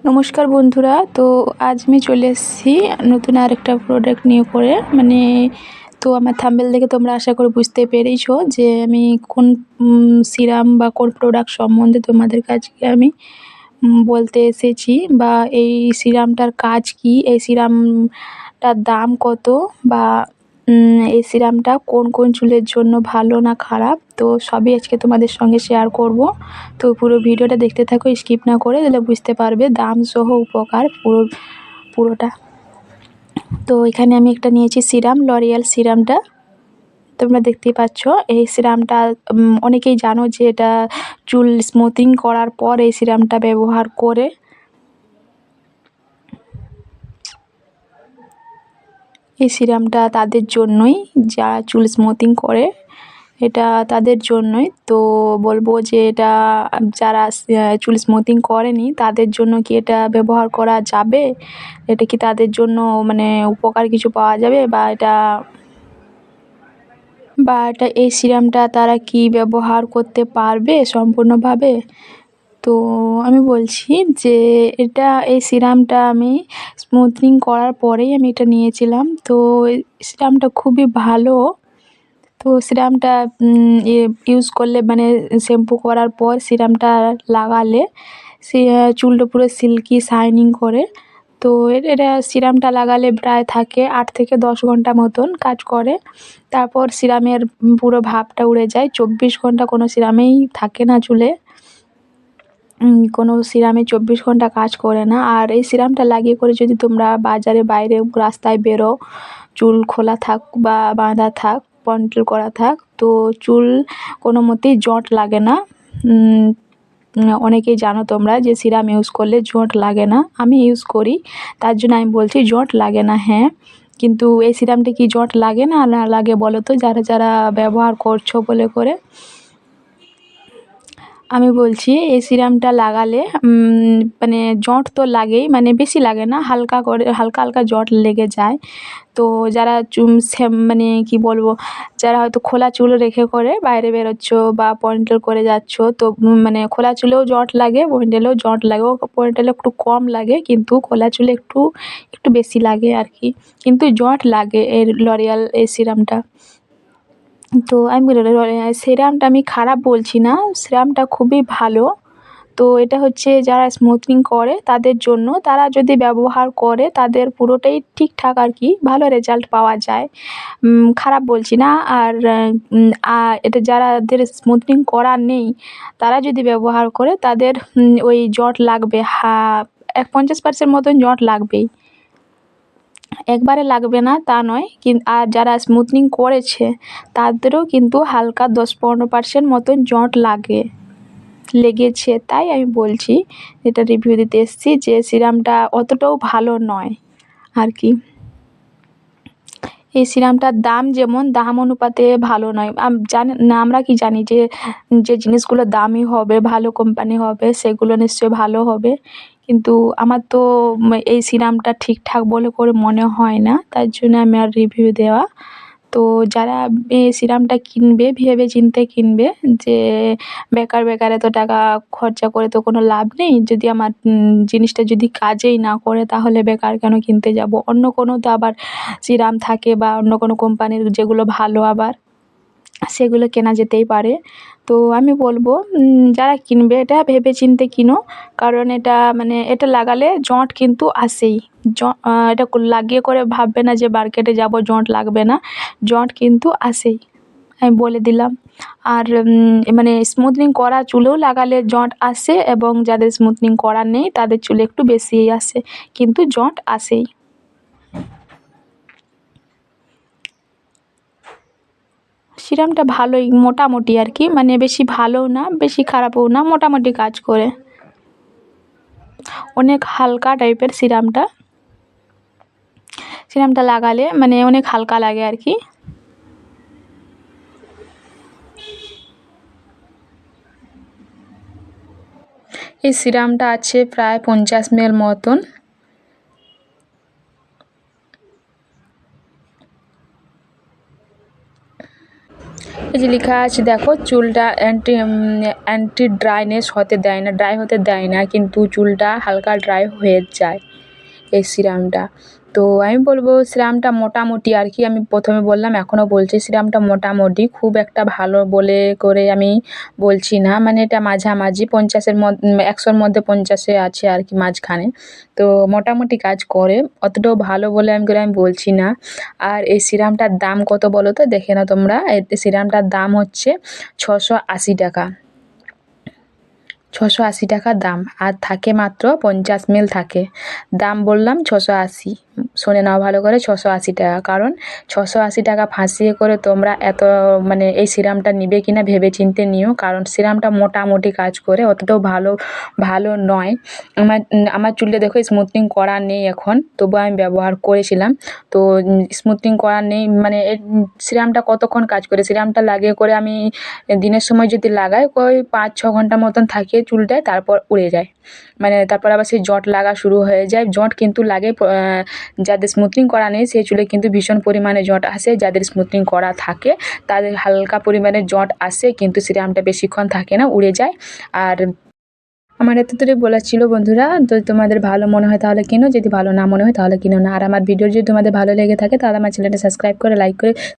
নমস্কার বন্ধুরা, তো আজ আমি চলে এসেছি নতুন আরেকটা প্রোডাক্ট নিয়ে করে। মানে তো আমার থাম্বেল দেখে তোমরা আশা করে বুঝতে পেরেছ যে আমি কোন সিরাম বা কোন প্রোডাক্ট সম্বন্ধে তোমাদের কাছকে আমি বলতে এসেছি বা এই সিরামটার কাজ কি, এই সিরামটার দাম কত বা এই সিরামটা কোন কোন চুলের জন্য ভালো না খারাপ, তো সবই আজকে তোমাদের সঙ্গে শেয়ার করব। তো পুরো ভিডিওটা দেখতে থাকো স্কিপ না করে, তাহলে বুঝতে পারবে দাম সহ উপকার পুরো, পুরোটা। তো এখানে আমি একটা নিয়েছি সিরাম লরিয়াল সিরামটা। তোমরা দেখতেই পাচ্ছ, এই সিরামটা অনেকেই জানো যে এটা চুল স্মুথিং করার পর এই সিরামটা ব্যবহার করে। এই সিরামটা তাদের জন্যই যারা চুল স্মুথিং করে, এটা তাদের জন্যই। তো বলব যে এটা যারা চুল স্মুথিং করেনি, তাদের জন্য কি এটা ব্যবহার করা যাবে? এটা কি তাদের জন্য মানে উপকার কিছু পাওয়া যাবে? বা এটা বা এটা এই সিরামটা তারা কি ব্যবহার করতে পারবে সম্পূর্ণভাবে? তো আমি বলছি যে এটা, এই সিরামটা আমি স্মুথনিং করার পরেই আমি এটা নিয়েছিলাম। তো সিরামটা খুবই ভালো। তো সিরামটা ইউজ করলে মানে শ্যাম্পু করার পর সিরামটা লাগালে সে চুলটা পুরো সিল্কি শাইনিং করে। তো এটা সিরামটা লাগালে প্রায় থাকে আট থেকে দশ ঘণ্টা মতন কাজ করে। তারপর সিরামের পুরো ভাবটা উড়ে যায়। চব্বিশ ঘণ্টা কোনো সিরামেই থাকে না চুলে। কোনো সিরামে চব্বিশ ঘণ্টা কাজ করে না। আর এই সিরামটা লাগিয়ে করে যদি তোমরা বাজারে বাইরে রাস্তায় বেরো, চুল খোলা থাক বা বাঁধা থাক পন্টেল করা থাক, তো চুল কোনো মতেই জট লাগে না। অনেকেই জানো তোমরা যে সিরাম ইউজ করলে জট লাগে না। আমি ইউজ করি, তার জন্য আমি বলছি জট লাগে না হ্যাঁ। কিন্তু এই সিরামটা কি জট লাগে না লাগে বলো তো? যারা যারা ব্যবহার করছ বলে করে। আমি বলছি, এই সিরামটা লাগালে মানে জট তো লাগেই মানে বেশি লাগে না, হালকা করে, হালকা হালকা জট লেগে যায়। তো যারা চুম মানে কি বলব, যারা হয়তো খোলা চুল রেখে করে বাইরে বেরোচ্ছ বা পয়েন্টেল করে যাচ্ছ, তো মানে খোলা চুলেও জট লাগে, পয়েন্টেলেও জট লাগে, ও পয়েন্টেলে একটু কম লাগে, কিন্তু খোলা চুলে একটু একটু বেশি লাগে আর কি। কিন্তু জট লাগে এর লরিয়াল, এই সিরামটা। তো আমি সিরামটা আমি খারাপ বলছি না, সিরামটা খুবই ভালো। তো এটা হচ্ছে যারা স্মুথনিং করে, তাদের জন্য, তারা যদি ব্যবহার করে, তাদের পুরোটাই ঠিকঠাক আর কি, ভালো রেজাল্ট পাওয়া যায়। খারাপ বলছি না, আর এটা যারাদের স্মুথনিং করা নেই, তারা যদি ব্যবহার করে, তাদের ওই জট লাগবে, হা, এক পঞ্চাশ পার্সেন্ট মতন জট লাগবেই। একবারে লাগবে না, তা নয়। কিন- আর যারা স্মুথনিং করেছে, তাদেরও কিন্তু হালকা দশ পনেরো পার্সেন্ট মতন জট লাগে, লেগেছে। তাই আমি বলছি, এটা রিভিউ দিতে এসেছি যে সিরামটা অতটাও ভালো নয়। আর কি? এই সিরামটার দাম যেমন, দাম অনুপাতে ভালো নয়। জানি, না, আমরা কি জানি যে যে জিনিসগুলো দামি হবে, ভালো কোম্পানি হবে, সেগুলো নিশ্চয়ই ভালো হবে। কিন্তু আমার তো এই সিরামটা ঠিকঠাক বলে করে মনে হয় না, তার জন্য আমি আর রিভিউ দেওয়া। তো যারা এই সিরামটা কিনবে, ভেবে চিনতে কিনবে যে বেকার বেকার এত টাকা খরচা করে তো কোনো লাভ নেই, যদি আমার জিনিসটা যদি কাজেই না করে তাহলে বেকার কেন কিনতে যাব? অন্য কোনো তো আবার সিরাম থাকে বা অন্য কোনো কোম্পানির যেগুলো ভালো আবার। সেগুলো কেনা যেতেই পারে। তো আমি বলব যারা কিনবে, এটা ভেবে চিন্তে কিনো। কারণ এটা মানে এটা লাগালে জট কিন্তু আসেই। জ- এটা লাগিয়ে করে ভাববে না যে মার্কেটে যাব, জট লাগবে না। জট কিন্তু আসেই, আমি বলে দিলাম। আর মানে স্মুথনিং করা চুলেও লাগালে জট আসে এবং যাদের স্মুথনিং করা নেই, তাদের চুলে একটু বেশিই আসে। কিন্তু জট আসেই। সিরামটা ভালোই, মোটামুটি আর কি। মানে বেশি ভালোও না, বেশি খারাপও না, মোটামুটি কাজ করে। অনেক হালকা টাইপের সিরামটা। সিরামটা লাগালে মানে অনেক হালকা লাগে আর কি। এই সিরামটা আছে প্রায় পঞ্চাশ মেল মতন। এই যে লেখা আছে, দেখো, চুলটা অ্যান্টি অ্যান্টি ড্রাইনেস হতে দেয় না ড্রাই হতে দেয় না, কিন্তু চুলটা হালকা ড্রাই হয়ে যায় এই সিরামটা তো আমি বলব সিরামটা মোটামুটি আর কি। আমি প্রথমে বললাম এখনও বলছি সিরামটা মোটামুটি, খুব একটা ভালো বলে করে আমি বলছি না। মানে এটা মাঝামাঝি, পঞ্চাশের মধ্যে একশোর মধ্যে পঞ্চাশে আছে আর কি মাঝখানে। তো মোটামুটি কাজ করে, অতটাও ভালো বলে আমি করে আমি বলছি না। আর এই সিরামটার দাম কত বলো তো? দেখে নাও তোমরা। এই সিরামটার দাম হচ্ছে ছশো আশি টাকা। ছশো আশি টাকা দাম। আর থাকে মাত্র পঞ্চাশ মিল থাকে। দাম বললাম ছশো আশি। শুনে নাও ভালো করে, ছশো আশি টাকা। কারণ ছশো আশি টাকা ফাঁসিয়ে করে তোমরা এত মানে এই সিরামটা নিবে কি না ভেবে চিনতে নিও। কারণ সিরামটা মোটামুটি কাজ করে, অতটাও ভালো ভালো নয়। আমার আমার চুলে দেখো স্মুথনিং করা নেই এখন তবু আমি ব্যবহার করেছিলাম। তো স্মুথনিং করা নেই মানে সিরামটা কতক্ষণ কাজ করে? সিরামটা লাগিয়ে করে আমি দিনের সময় যদি লাগাই, ওই পাঁচ ছ ঘণ্টা মতন থাকে চুলটায়, তারপর উড়ে যায়। মানে তারপর আবার সেই জট লাগা শুরু হয়ে যায়। জট কিন্তু লাগে যাদের স্মুথনিং করা নেই, সেই চুলে কিন্তু ভীষণ পরিমাণে জট আসে। যাদের স্মুথনিং করা থাকে, তাদের হালকা পরিমাণে জট আসে, কিন্তু সিরামটা বেশিক্ষণ থাকে না, উড়ে যায়। আর আমার এতদূরে বলা ছিল বন্ধুরা, তো তোমাদের ভালো মনে হয় তাহলে কিনো, যদি ভালো না মনে হয় তাহলে কিনো না। আর আমার ভিডিও যদি তোমাদের ভালো লেগে থাকে, তাহলে আমার চ্যানেলটা সাবস্ক্রাইব করে লাইক করে